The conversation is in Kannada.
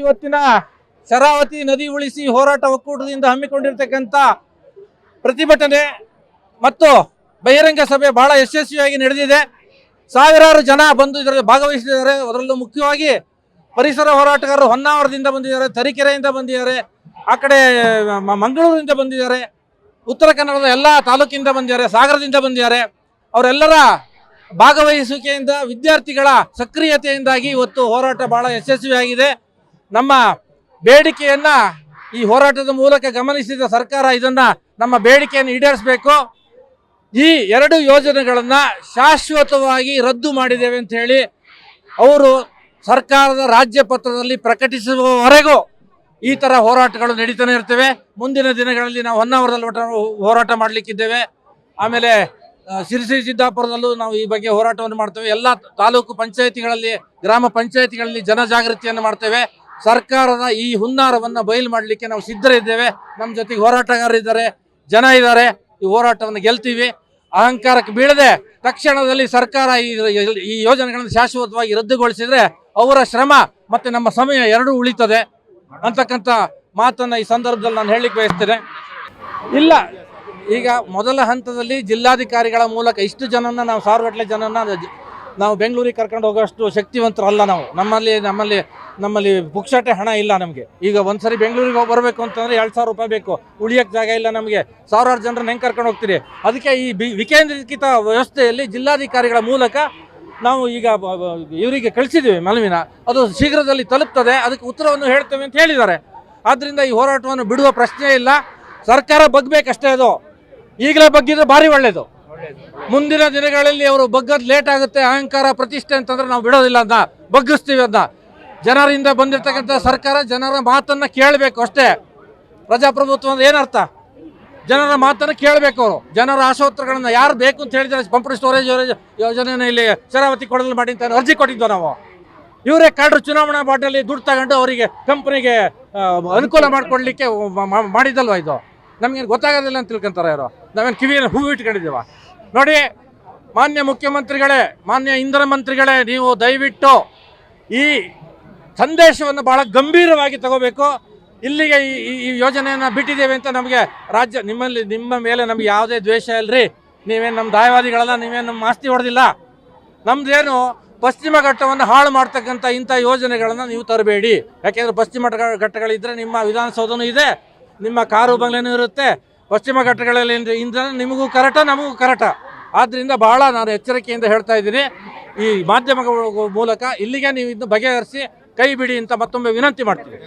ಇವತ್ತಿನ ಶರಾವತಿ ನದಿ ಉಳಿಸಿ ಹೋರಾಟ ಒಕ್ಕೂಟದಿಂದ ಹಮ್ಮಿಕೊಂಡಿರ್ತಕ್ಕಂಥ ಪ್ರತಿಭಟನೆ ಮತ್ತು ಬಹಿರಂಗ ಸಭೆ ಬಹಳ ಯಶಸ್ವಿಯಾಗಿ ನಡೆದಿದೆ. ಸಾವಿರಾರು ಜನ ಬಂದು ಇದರಲ್ಲಿ ಭಾಗವಹಿಸಿದ್ದಾರೆ. ಅದರಲ್ಲೂ ಮುಖ್ಯವಾಗಿ ಪರಿಸರ ಹೋರಾಟಗಾರರು ಹೊನ್ನಾವರದಿಂದ ಬಂದಿದ್ದಾರೆ, ತರೀಕೆರೆಯಿಂದ ಬಂದಿದ್ದಾರೆ, ಆ ಕಡೆ ಮಂಗಳೂರಿನಿಂದ ಬಂದಿದ್ದಾರೆ, ಉತ್ತರ ಕನ್ನಡದ ಎಲ್ಲ ತಾಲೂಕಿಂದ ಬಂದಿದ್ದಾರೆ, ಸಾಗರದಿಂದ ಬಂದಿದ್ದಾರೆ. ಅವರೆಲ್ಲರ ಭಾಗವಹಿಸುವಿಕೆಯಿಂದ ವಿದ್ಯಾರ್ಥಿಗಳ ಸಕ್ರಿಯತೆಯಿಂದಾಗಿ ಇವತ್ತು ಹೋರಾಟ ಬಹಳ ಯಶಸ್ವಿಯಾಗಿದೆ. ನಮ್ಮ ಬೇಡಿಕೆಯನ್ನ ಈ ಹೋರಾಟದ ಮೂಲಕ ಗಮನಿಸಿದ ಸರ್ಕಾರ ಇದನ್ನ ನಮ್ಮ ಬೇಡಿಕೆಯನ್ನು ಈಡೇರಿಸಬೇಕು. ಈ ಎರಡು ಯೋಜನೆಗಳನ್ನ ಶಾಶ್ವತವಾಗಿ ರದ್ದು ಮಾಡಿದ್ದೇವೆ ಅಂತ ಹೇಳಿ ಅವರು ಸರ್ಕಾರದ ರಾಜ್ಯ ಪತ್ರದಲ್ಲಿ ಪ್ರಕಟಿಸುವವರೆಗೂ ಈ ಥರ ಹೋರಾಟಗಳು ನಡೀತಾನೆ ಇರ್ತವೆ. ಮುಂದಿನ ದಿನಗಳಲ್ಲಿ ನಾವು ಹೊನ್ನಾವರದಲ್ಲಿ ಹೋರಾಟ ಮಾಡಲಿಕ್ಕಿದ್ದೇವೆ. ಆಮೇಲೆ ಆ, ಸಿರಿಸಿ ಸಿದ್ದಾಪುರದಲ್ಲೂ ನಾವು ಈ ಬಗ್ಗೆ ಹೋರಾಟವನ್ನು ಮಾಡ್ತೇವೆ. ಎಲ್ಲ ತಾಲೂಕು ಪಂಚಾಯತಿಗಳಲ್ಲಿ ಗ್ರಾಮ ಪಂಚಾಯತಿಗಳಲ್ಲಿ ಜನಜಾಗೃತಿಯನ್ನು ಮಾಡ್ತೇವೆ. ಸರ್ಕಾರದ ಈ ಹುನ್ನಾರವನ್ನು ಬಯಲು ಮಾಡಲಿಕ್ಕೆ ನಾವು ಸಿದ್ಧರಿದ್ದೇವೆ. ನಮ್ಮ ಜೊತೆಗೆ ಹೋರಾಟಗಾರರಿದ್ದಾರೆ ಜನ ಇದ್ದಾರೆ. ಈ ಹೋರಾಟವನ್ನು ಗೆಲ್ತೀವಿ. ಅಹಂಕಾರಕ್ಕೆ ಬೀಳದೆ ತಕ್ಷಣದಲ್ಲಿ ಸರ್ಕಾರ ಈ ಈ ಯೋಜನೆಗಳನ್ನು ಶಾಶ್ವತವಾಗಿ ರದ್ದುಗೊಳಿಸಿದರೆ ಅವರ ಶ್ರಮ ಮತ್ತೆ ನಮ್ಮ ಸಮಯ ಎರಡೂ ಉಳಿತದೆ ಅಂತಕ್ಕಂಥ ಮಾತನ್ನ ಈ ಸಂದರ್ಭದಲ್ಲಿ ನಾನು ಹೇಳಲಿಕ್ಕೆ ಬಯಸ್ತೇನೆ. ಇಲ್ಲ ಈಗ ಮೊದಲ ಹಂತದಲ್ಲಿ ಜಿಲ್ಲಾಧಿಕಾರಿಗಳ ಮೂಲಕ ಇಷ್ಟು ಜನನ ನಾವು ಸಾವಿರಗಟ್ಟಲೆ ಜನನ ನಾವು ಬೆಂಗಳೂರಿಗೆ ಕರ್ಕೊಂಡು ಹೋಗೋಷ್ಟು ಶಕ್ತಿವಂತರಲ್ಲ ನಾವು. ನಮ್ಮಲ್ಲಿ ನಮ್ಮಲ್ಲಿ ನಮ್ಮಲ್ಲಿ ಪುಕ್ಷಾಟೆ ಹಣ ಇಲ್ಲ ನಮಗೆ. ಈಗ ಒಂದ್ಸರಿ ಬೆಂಗಳೂರಿಗೆ ಹೋಗಿ ಬರಬೇಕು ಅಂತಂದ್ರೆ ಎರಡು ಸಾವಿರ ರೂಪಾಯಿ ಬೇಕು. ಉಳಿಯಕ್ಕೆ ಜಾಗ ಇಲ್ಲ ನಮಗೆ. ಸಾವಿರಾರು ಜನರನ್ನ ಹೆಂಗೆ ಕರ್ಕೊಂಡು ಹೋಗ್ತೀರಿ? ಅದಕ್ಕೆ ಈ ವಿಕೇಂದ್ರೀಕೃತ ವ್ಯವಸ್ಥೆಯಲ್ಲಿ ಜಿಲ್ಲಾಧಿಕಾರಿಗಳ ಮೂಲಕ ನಾವು ಈಗ ಇವರಿಗೆ ಕಳಿಸಿದ್ದೀವಿ ಮನವಿನ. ಅದು ಶೀಘ್ರದಲ್ಲಿ ತಲುಪ್ತದೆ. ಅದಕ್ಕೆ ಉತ್ತರವನ್ನು ಹೇಳ್ತೇವೆ ಅಂತ ಹೇಳಿದ್ದಾರೆ. ಆದ್ದರಿಂದ ಈ ಹೋರಾಟವನ್ನು ಬಿಡುವ ಪ್ರಶ್ನೆ ಇಲ್ಲ. ಸರ್ಕಾರ ಬಗ್ಬೇಕಷ್ಟೇ ಅದು. ಈಗಲೇ ಬಗ್ಗಿದ್ರೆ ಭಾರಿ ಒಳ್ಳೇದು. ಮುಂದಿನ ದಿನಗಳಲ್ಲಿ ಅವರು ಬಗ್ಗದ್ ಲೇಟ್ ಆಗುತ್ತೆ ಅಹಂಕಾರ ಪ್ರತಿಷ್ಠೆ ಅಂತಂದ್ರೆ ನಾವು ಬಿಡೋದಿಲ್ಲ ಅಂತ ಬಗ್ಗಿಸ್ತೀವಿ ಅಂತ. ಜನರಿಂದ ಬಂದಿರತಕ್ಕಂಥ ಸರ್ಕಾರ ಜನರ ಮಾತನ್ನ ಕೇಳಬೇಕು ಅಷ್ಟೇ. ಪ್ರಜಾಪ್ರಭುತ್ವ ಅಂದ್ರೆ ಏನರ್ಥ ಜನರ ಮಾತನ್ನು ಕೇಳಬೇಕು ಅವರು. ಜನರ ಆಶೋತ್ತರಗಳನ್ನ ಯಾರು ಬೇಕು ಅಂತ ಹೇಳಿದ್ರೆ ಪಂಪ್ ಸ್ಟೋರೇಜ್ ಯೋಜನೆಯನ್ನು ಇಲ್ಲಿ ಶರಾವತಿ ಕೊಡಲು ಮಾಡಿ ಅಂತ ಅರ್ಜಿ ಕೊಟ್ಟಿದ್ದೋ ನಾವು. ಇವರೇ ಕಳ್ಳರು ಚುನಾವಣಾ ಬಾಟಲ್ಲಿ ದುಡ್ಡು ತಗೊಂಡು ಅವರಿಗೆ ಕಂಪನಿಗೆ ಅನುಕೂಲ ಮಾಡಿಕೊಡ್ಲಿಕ್ಕೆ ಮಾಡಿದಲ್ವ ಇದು? ನಮ್ಗೇನು ಗೊತ್ತಾಗೋದಿಲ್ಲ ಅಂತ ತಿಳ್ಕೊಂತಾರೆ ಇವರು ನಾವೇನು ಕಿವಿಯನ್ನು ಹೂವು ಇಟ್ಕೊಂಡಿದ್ದೀವ? ನೋಡಿ, ಮಾನ್ಯ ಮುಖ್ಯಮಂತ್ರಿಗಳೇ, ಮಾನ್ಯ ಇಂಧನ ಮಂತ್ರಿಗಳೇ, ನೀವು ದಯವಿಟ್ಟು ಈ ಸಂದೇಶವನ್ನು ಬಹಳ ಗಂಭೀರವಾಗಿ ತಗೋಬೇಕು. ಇಲ್ಲಿಗೆ ಈ, ಈ- ಯೋಜನೆಯನ್ನು ಬಿಟ್ಟಿದ್ದೇವೆ ಅಂತ ನಮಗೆ ರಾಜ್ಯ, ನಿಮ್ಮಲ್ಲಿ, ನಿಮ್ಮ ಮೇಲೆ ನಮ್ಗೆ ಯಾವುದೇ ದ್ವೇಷ ಇಲ್ಲರಿ ನೀವೇನು ನಮ್ಮ ದಾಯವಾದಿಗಳಲ್ಲ, ನೀವೇನು ನಮ್ಮ ಆಸ್ತಿ ಹೊಡೆದಿಲ್ಲ. ನಮ್ಮದೇನು ಪಶ್ಚಿಮ ಘಟ್ಟವನ್ನು ಹಾಳು ಮಾಡ್ತಕ್ಕಂಥ ಇಂಥ ಯೋಜನೆಗಳನ್ನು ನೀವು ತರಬೇಡಿ. ಯಾಕೆಂದರೆ ಪಶ್ಚಿಮ ಘಟ್ಟಗಳಿದ್ದರೆ ನಿಮ್ಮ ವಿಧಾನಸೌಧನೂ ಇದೆ, ನಿಮ್ಮ ಕಾರು ಬಂಗ್ಲೆನೂ ಇರುತ್ತೆ. ಪಶ್ಚಿಮ ಘಟ್ಟಗಳಲ್ಲಿ ಇಂದ- ನಿಮಗೂ ಕರಟ, ನಮಗೂ ಕರಟ. ಆದ್ದರಿಂದ ಬಹಳ ನಾನು ಎಚ್ಚರಿಕೆಯಿಂದ ಹೇಳ್ತಾ ಇದ್ದೀನಿ. ಈ ಮಾಧ್ಯಮಗಳ ಮೂಲಕ ಇಲ್ಲಿಗೆ ನೀವು ಇದನ್ನು ಬಗೆಹರಿಸಿ ಕೈ ಬಿಡಿ ಅಂತ ಮತ್ತೊಮ್ಮೆ ವಿನಂತಿ ಮಾಡ್ತೀನಿ.